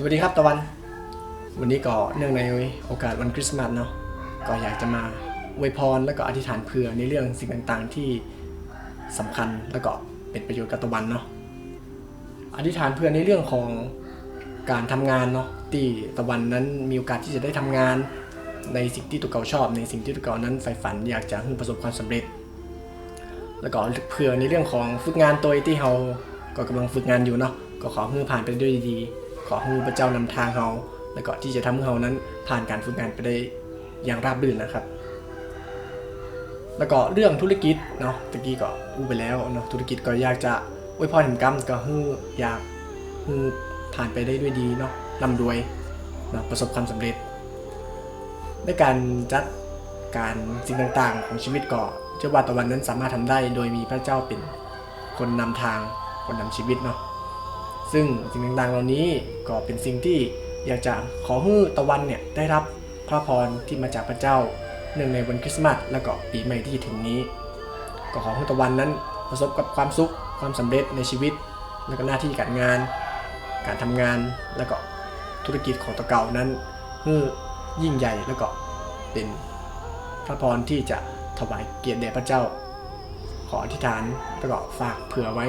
สวัสดีครับตะวัน วันนี้ก็เนื่องในโอกาสวันคริสต์มาสเนาะก็อยากจะมาอวยพรแล้วก็อธิษฐานเผื่อในเรื่องสิ่งต่างๆที่สำคัญแล้วก็เป็นประโยชน์กับตะวันเนาะอธิษฐานเผื่อในเรื่องของการทำงานเนาะที่ตะวันนั้นมีโอกาสที่จะได้ทำงานในสิ่งที่ตัวเก่าชอบ ในสิ่งที่ตัวเก่านั้นใฝ่ฝัน อยากจะให้ประสบความสำเร็จ แล้วก็เผื่อในเรื่องของฝึกงานตัวที่เราก็กำลังฝึกงานอยู่เนาะก็ขอให้ผ่านไปด้วยดี ขอให้พระเจ้านำทางเราแล้วก็ที่จะทำให้เรานั้นผ่านการฝึกงานไปได้อย่างราบรื่นนะครับ แล้วก็เรื่องธุรกิจเนาะตะกี้ก็อู้ไปแล้วเนาะธุรกิจก็อยากจะอวยพรถึงกรรมก็ให้อยากให้ผ่านไปได้ด้วยดีเนาะร่ำรวยเนาะประสบความสำเร็จในการจัดการสิ่งต่างๆ ของชีวิตก็เชื่อว่าตะวันนั้นสามารถทำได้ โดยมีพระเจ้าเป็นคนนำทางคนนำชีวิตเนาะ ซึ่งสิ่งต่างๆ เหล่านี้ก็เป็นสิ่งที่อยากจะขอให้ตะวันเนี่ยได้รับพระพรที่มาจากพระเจ้าเนื่องในวันคริสต์มาสและก็ปีใหม่ที่ถึงนี้ ก็ขอให้ตะวันนั้นประสบกับความสุขความสำเร็จในชีวิต และก็หน้าที่การงาน การทำงานแล้วก็ธุรกิจของตะเก่านั้นให้ยิ่งใหญ่แล้วก็เป็นพระพรที่จะถวายเกียรติแด่พระเจ้า ขออธิษฐานแล้วก็ฝากเผื่อไว้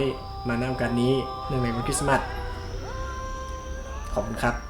มาในโอกาสนี้เนื่องในวันคริสต์มาสขอบคุณครับ